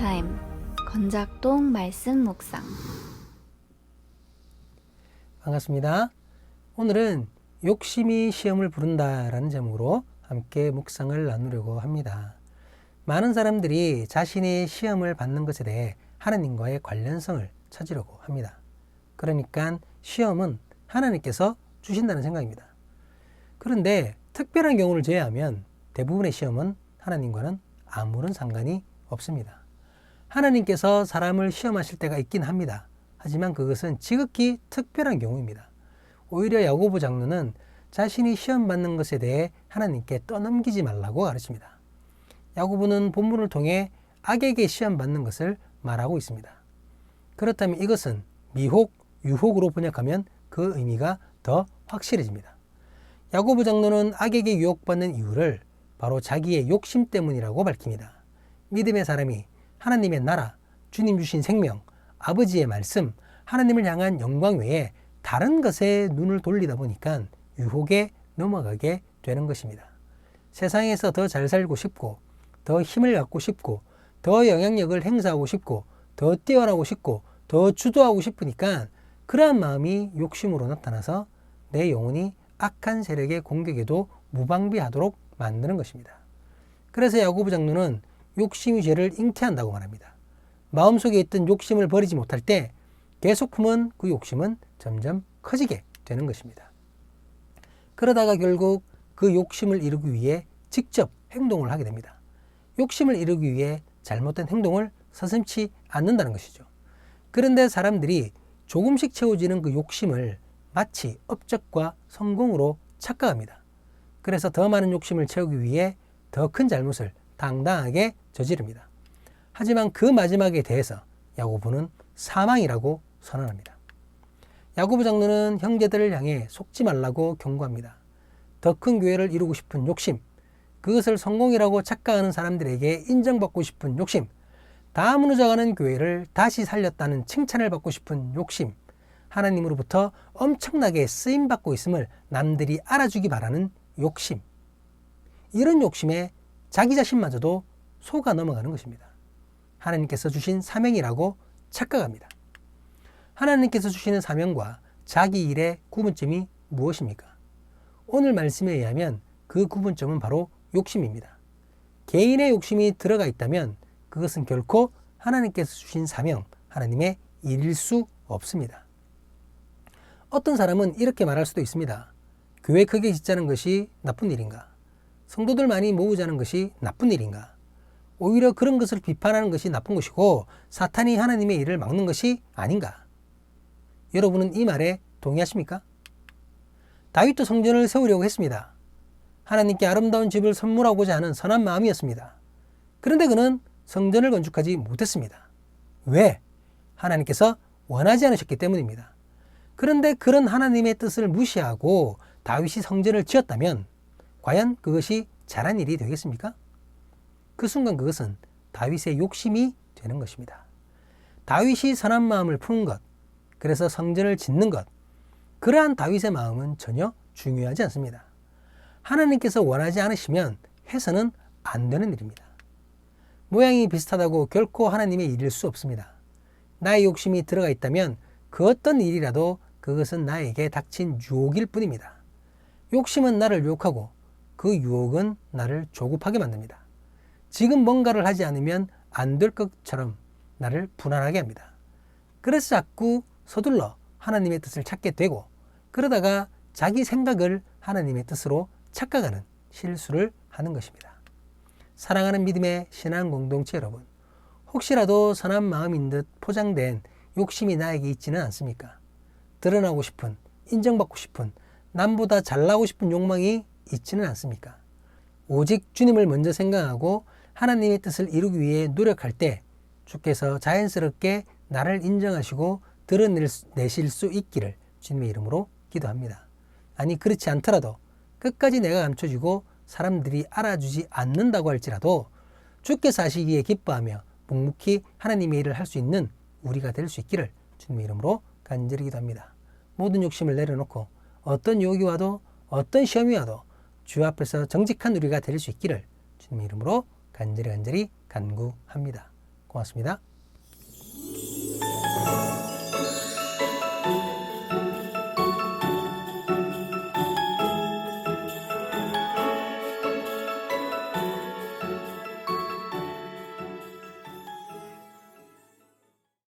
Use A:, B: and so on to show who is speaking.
A: 타임 건작동 말씀 묵상
B: 반갑습니다. 오늘은 욕심이 시험을 부른다라는 제목으로 함께 묵상을 나누려고 합니다. 많은 사람들이 자신의 시험을 받는 것에 대해 하나님과의 관련성을 찾으려고 합니다. 그러니까 시험은 하나님께서 주신다는 생각입니다. 그런데 특별한 경우를 제외하면 대부분의 시험은 하나님과는 아무런 상관이 없습니다. 하나님께서 사람을 시험하실 때가 있긴 합니다. 하지만 그것은 지극히 특별한 경우입니다. 오히려 야고보 장로는 자신이 시험 받는 것에 대해 하나님께 떠넘기지 말라고 가르칩니다. 야고보는 본문을 통해 악에게 시험 받는 것을 말하고 있습니다. 그렇다면 이것은 미혹, 유혹으로 번역하면 그 의미가 더 확실해집니다. 야고보 장로는 악에게 유혹받는 이유를 바로 자기의 욕심 때문이라고 밝힙니다. 믿음의 사람이 하나님의 나라, 주님 주신 생명, 아버지의 말씀, 하나님을 향한 영광 외에 다른 것에 눈을 돌리다 보니까 유혹에 넘어가게 되는 것입니다. 세상에서 더 잘 살고 싶고, 더 힘을 갖고 싶고, 더 영향력을 행사하고 싶고, 더 뛰어나고 싶고, 더 주도하고 싶으니까 그러한 마음이 욕심으로 나타나서 내 영혼이 악한 세력의 공격에도 무방비하도록 만드는 것입니다. 그래서 야고보 장로는 욕심이 죄를 잉태한다고 말합니다. 마음속에 있던 욕심을 버리지 못할 때 계속 품은 그 욕심은 점점 커지게 되는 것입니다. 그러다가 결국 그 욕심을 이루기 위해 직접 행동을 하게 됩니다. 욕심을 이루기 위해 잘못된 행동을 서슴치 않는다는 것이죠. 그런데 사람들이 조금씩 채워지는 그 욕심을 마치 업적과 성공으로 착각합니다. 그래서 더 많은 욕심을 채우기 위해 더 큰 잘못을 당당하게 저지릅니다. 하지만 그 마지막에 대해서 야고보는 사망이라고 선언합니다. 야고보 장로는 형제들을 향해 속지 말라고 경고합니다. 더 큰 교회를 이루고 싶은 욕심, 그것을 성공이라고 착각하는 사람들에게 인정받고 싶은 욕심, 다 무너져가는 교회를 다시 살렸다는 칭찬을 받고 싶은 욕심, 하나님으로부터 엄청나게 쓰임 받고 있음을 남들이 알아주기 바라는 욕심. 이런 욕심에 자기 자신마저도 속아 넘어가는 것입니다. 하나님께서 주신 사명이라고 착각합니다. 하나님께서 주시는 사명과 자기 일의 구분점이 무엇입니까? 오늘 말씀에 의하면 그 구분점은 바로 욕심입니다. 개인의 욕심이 들어가 있다면 그것은 결코 하나님께서 주신 사명, 하나님의 일일 수 없습니다. 어떤 사람은 이렇게 말할 수도 있습니다. 교회 크게 짓자는 것이 나쁜 일인가? 성도들 많이 모으자는 것이 나쁜 일인가? 오히려 그런 것을 비판하는 것이 나쁜 것이고 사탄이 하나님의 일을 막는 것이 아닌가? 여러분은 이 말에 동의하십니까? 다윗도 성전을 세우려고 했습니다. 하나님께 아름다운 집을 선물하고자 하는 선한 마음이었습니다. 그런데 그는 성전을 건축하지 못했습니다. 왜? 하나님께서 원하지 않으셨기 때문입니다. 그런데 그런 하나님의 뜻을 무시하고 다윗이 성전을 지었다면 과연 그것이 잘한 일이 되겠습니까? 그 순간 그것은 다윗의 욕심이 되는 것입니다. 다윗이 선한 마음을 푸는 것, 그래서 성전을 짓는 것, 그러한 다윗의 마음은 전혀 중요하지 않습니다. 하나님께서 원하지 않으시면 해서는 안 되는 일입니다. 모양이 비슷하다고 결코 하나님의 일일 수 없습니다. 나의 욕심이 들어가 있다면 그 어떤 일이라도 그것은 나에게 닥친 유혹일 뿐입니다. 욕심은 나를 유혹하고 그 유혹은 나를 조급하게 만듭니다. 지금 뭔가를 하지 않으면 안 될 것처럼 나를 불안하게 합니다. 그래서 자꾸 서둘러 하나님의 뜻을 찾게 되고 그러다가 자기 생각을 하나님의 뜻으로 착각하는 실수를 하는 것입니다. 사랑하는 믿음의 신앙 공동체 여러분, 혹시라도 선한 마음인 듯 포장된 욕심이 나에게 있지는 않습니까? 드러나고 싶은, 인정받고 싶은, 남보다 잘나고 싶은 욕망이 있지는 않습니까? 오직 주님을 먼저 생각하고 하나님의 뜻을 이루기 위해 노력할 때 주께서 자연스럽게 나를 인정하시고 드러내실 수 있기를 주님의 이름으로 기도합니다. 아니 그렇지 않더라도 끝까지 내가 감춰지고 사람들이 알아주지 않는다고 할지라도 주께서 하시기에 기뻐하며 묵묵히 하나님의 일을 할 수 있는 우리가 될 수 있기를 주님의 이름으로 간절히 기도합니다. 모든 욕심을 내려놓고 어떤 유혹이 와도 어떤 시험이 와도 주 앞에서 정직한 우리가 될 수 있기를 주님의 이름으로 간절히 간절히 간구합니다. 고맙습니다.